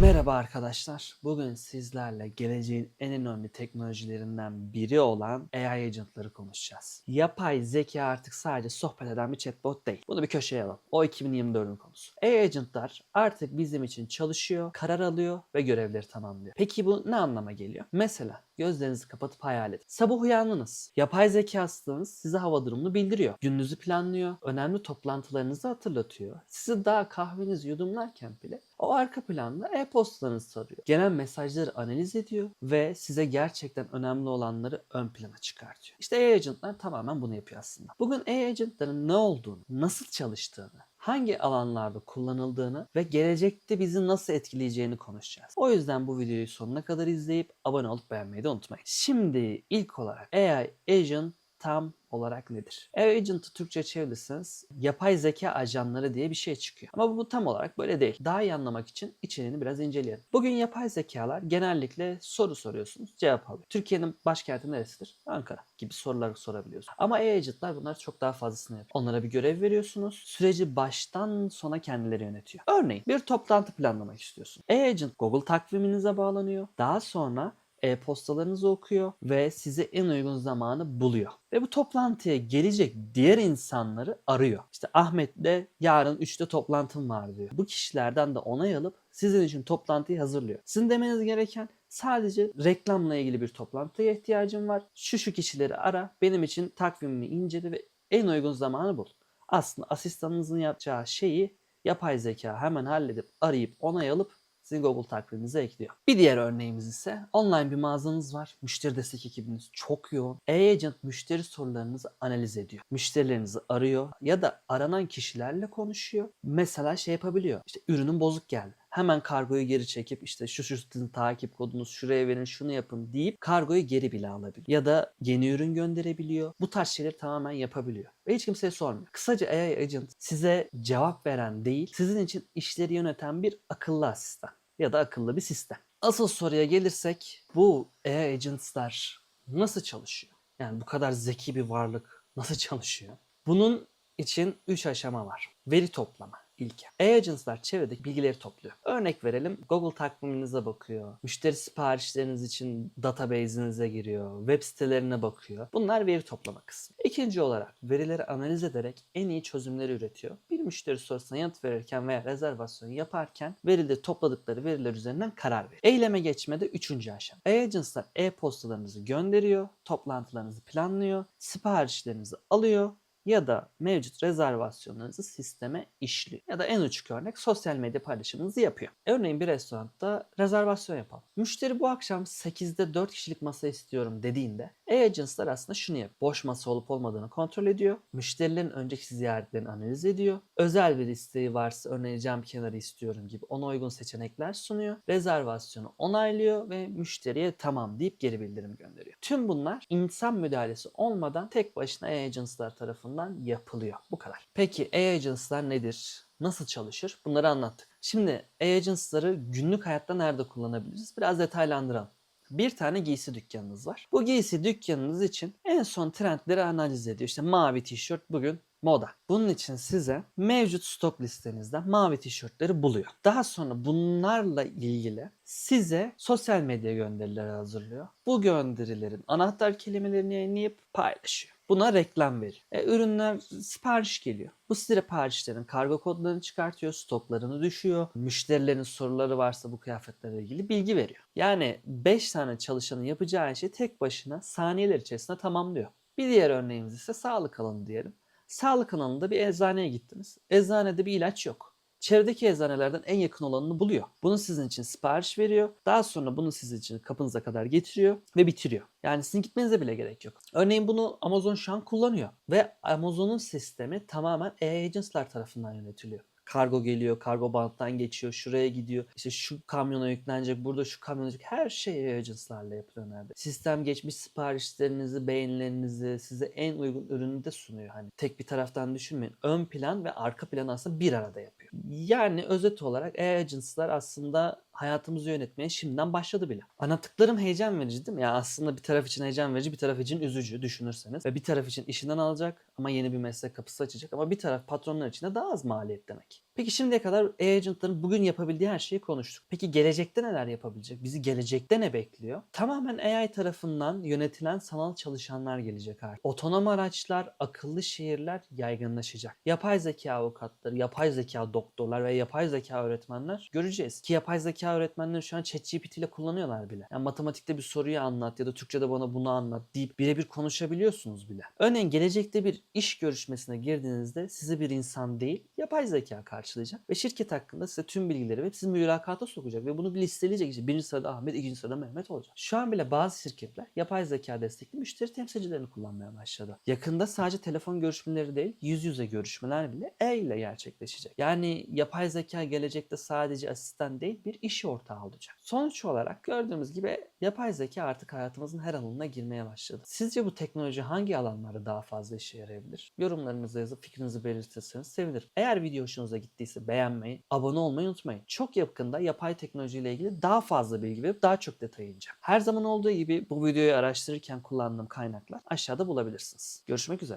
Merhaba arkadaşlar. Bugün sizlerle geleceğin en önemli teknolojilerinden biri olan AI agentları konuşacağız. Yapay zeka artık sadece sohbet eden bir chatbot değil. Bunu bir köşeye alalım. O 2024'ün konusu. AI agentlar artık bizim için çalışıyor, karar alıyor ve görevleri tamamlıyor. Peki bu ne anlama geliyor? Mesela gözlerinizi kapatıp hayal edin. Sabah uyandınız. Yapay zeka hastalığınız size hava durumunu bildiriyor. Gününüzü planlıyor. Önemli toplantılarınızı hatırlatıyor. Sizi daha kahvenizi yudumlarken bile o arka planda e-postalarınızı tarıyor. Gelen mesajları analiz ediyor ve size gerçekten önemli olanları ön plana çıkartıyor. İşte AI agentlar tamamen bunu yapıyor aslında. Bugün AI agentların ne olduğunu, nasıl çalıştığını, hangi alanlarda kullanıldığını ve gelecekte bizi nasıl etkileyeceğini konuşacağız. O yüzden bu videoyu sonuna kadar izleyip abone olup beğenmeyi de unutmayın. Şimdi ilk olarak AI agent tam olarak nedir? AI agent'ı Türkçe çevirirseniz yapay zeka ajanları diye bir şey çıkıyor. Ama bu tam olarak böyle değil. Daha iyi anlamak için içeriğini biraz inceleyelim. Bugün yapay zekalar genellikle soru soruyorsunuz, cevap alıyor. Türkiye'nin başkenti neresidir? Ankara gibi sorular sorabiliyorsunuz. Ama AI agent'lar bunlar çok daha fazlasını yapıyor. Onlara bir görev veriyorsunuz. Süreci baştan sona kendileri yönetiyor. Örneğin bir toplantı planlamak istiyorsun. AI agent Google takviminize bağlanıyor. Daha sonra e-postalarınızı okuyor ve size en uygun zamanı buluyor. Ve bu toplantıya gelecek diğer insanları arıyor. İşte Ahmet'le yarın 3'te toplantım var diyor. Bu kişilerden de onay alıp sizin için toplantıyı hazırlıyor. Sizin demeniz gereken sadece reklamla ilgili bir toplantıya ihtiyacım var. Şu şu kişileri ara, benim için takvimimi incele ve en uygun zamanı bul. Aslında asistanınızın yapacağı şeyi yapay zeka hemen halledip arayıp onay alıp sizin Google takviminize ekliyor. Bir diğer örneğimiz ise online bir mağazanız var. Müşteri destek ekibiniz çok yoğun. E-Agent müşteri sorularınızı analiz ediyor. Müşterilerinizi arıyor ya da aranan kişilerle konuşuyor. Mesela şey yapabiliyor. İşte ürünün bozuk geldi. Hemen kargoyu geri çekip işte şu şu sizin takip kodunuz şuraya verin şunu yapın deyip kargoyu geri bile alabiliyor. Ya da yeni ürün gönderebiliyor. Bu tarz şeyleri tamamen yapabiliyor. Ve hiç kimseye sormuyor. Kısaca AI Agent size cevap veren değil, sizin için işleri yöneten bir akıllı asistan ya da akıllı bir sistem. Asıl soruya gelirsek bu AI agents'lar nasıl çalışıyor? Yani bu kadar zeki bir varlık nasıl çalışıyor? Bunun için 3 aşama var. Veri toplama ilke. E-agents'lar çevredeki bilgileri topluyor. Örnek verelim Google takviminize bakıyor. Müşteri siparişleriniz için database'inize giriyor. Web sitelerine bakıyor. Bunlar veri toplama kısmı. İkinci olarak verileri analiz ederek en iyi çözümleri üretiyor. Bir müşteri sorusuna yanıt verirken veya rezervasyon yaparken veride topladıkları veriler üzerinden karar veriyor. Eyleme geçmede üçüncü aşama. E-agents'lar e-postalarınızı gönderiyor, toplantılarınızı planlıyor, siparişlerinizi alıyor ya da mevcut rezervasyonlarınızı sisteme işliyor. Ya da en uçuk örnek sosyal medya paylaşımınızı yapıyor. Örneğin bir restoranda rezervasyon yapalım. Müşteri bu akşam 8'de 4 kişilik masa istiyorum dediğinde e-agents'lar aslında şunu yapıyor. Boş masa olup olmadığını kontrol ediyor. Müşterilerin önceki ziyaretlerini analiz ediyor. Özel bir isteği varsa cam kenarı istiyorum gibi ona uygun seçenekler sunuyor. Rezervasyonu onaylıyor ve müşteriye tamam deyip geri bildirim gönderiyor. Tüm bunlar insan müdahalesi olmadan tek başına e-agents'lar tarafından yapılıyor. Bu kadar. Peki e-agents'lar nedir? Nasıl çalışır? Bunları anlattık. Şimdi e-agents'ları günlük hayatta nerede kullanabiliriz? Biraz detaylandıralım. Bir tane giysi dükkanınız var. Bu giysi dükkanınız için en son trendleri analiz ediyor. İşte mavi tişört bugün moda. Bunun için size mevcut stok listenizden mavi tişörtleri buluyor. Daha sonra bunlarla ilgili size sosyal medya gönderileri hazırlıyor. Bu gönderilerin anahtar kelimelerini yayınlayıp paylaşıyor. Buna reklam veriyor. E, ürünler sipariş geliyor. Bu siparişlerin kargo kodlarını çıkartıyor, stoklarını düşüyor. Müşterilerin soruları varsa bu kıyafetlerle ilgili bilgi veriyor. Yani 5 tane çalışanın yapacağı işi tek başına saniyeler içerisinde tamamlıyor. Bir diğer örneğimiz ise sağlık alanı diyelim. Sağlık alanında bir eczaneye gittiniz. Eczanede bir ilaç yok. Çevredeki eczanelerden en yakın olanını buluyor. Bunu sizin için sipariş veriyor. Daha sonra bunu sizin için kapınıza kadar getiriyor ve bitiriyor. Yani sizin gitmenize bile gerek yok. Örneğin bunu Amazon şu an kullanıyor. Ve Amazon'un sistemi tamamen e-agents'lar tarafından yönetiliyor. Kargo geliyor, kargo banttan geçiyor, şuraya gidiyor. İşte şu kamyona yüklenecek, burada şu kamyona yüklenecek. Her şey agents'larla yapılıyor nerede. Sistem geçmiş siparişlerinizi, beğenilerinizi size en uygun ürünü de sunuyor. Hani tek bir taraftan düşünmeyin. Ön plan ve arka plan aslında bir arada yapıyor. Yani özet olarak AI agents'lar aslında hayatımızı yönetmeye şimdiden başladı bile. Anlattıklarım heyecan verici değil mi? Ya aslında bir taraf için heyecan verici, bir taraf için üzücü düşünürseniz. Ve bir taraf için işinden alacak ama yeni bir meslek kapısı açacak. Ama bir taraf patronlar için de daha az maliyet demek. Peki şimdiye kadar AI agentların bugün yapabildiği her şeyi konuştuk. Peki gelecekte neler yapabilecek? Bizi gelecekte ne bekliyor? Tamamen AI tarafından yönetilen sanal çalışanlar gelecek artık. Otonom araçlar, akıllı şehirler yaygınlaşacak. Yapay zeka avukatları, yapay zeka doktorlar ve yapay zeka öğretmenler göreceğiz. Ki yapay zeka öğretmenleri şu an ChatGPT ile kullanıyorlar bile. Yani matematikte bir soruyu anlat ya da Türkçe'de bana bunu anlat deyip birebir konuşabiliyorsunuz bile. Örneğin gelecekte bir iş görüşmesine girdiğinizde sizi bir insan değil, yapay zeka karşılayacak ve şirket hakkında size tüm bilgileri ve sizi mülakata sokacak ve bunu bir listeleyecek. İşte birinci sırada Ahmet, ikinci sırada Mehmet olacak. Şu an bile bazı şirketler yapay zeka destekli müşteri temsilcilerini kullanmaya başladı. Yakında sadece telefon görüşmeleri değil, yüz yüze görüşmeler bile E ile gerçekleşecek. Yani yapay zeka gelecekte sadece asistan değil bir iş ortağı olacak. Sonuç olarak gördüğümüz gibi yapay zeka artık hayatımızın her alanına girmeye başladı. Sizce bu teknoloji hangi alanlarda daha fazla işe yarayabilir? Yorumlarınızı yazıp fikrinizi belirtirseniz sevinirim. Eğer video hoşunuza gittiyse beğenmeyi, abone olmayı unutmayın. Çok yakında yapay teknoloji ile ilgili daha fazla bilgi verip daha çok detaya ineceğim. Her zaman olduğu gibi bu videoyu araştırırken kullandığım kaynaklar aşağıda bulabilirsiniz. Görüşmek üzere.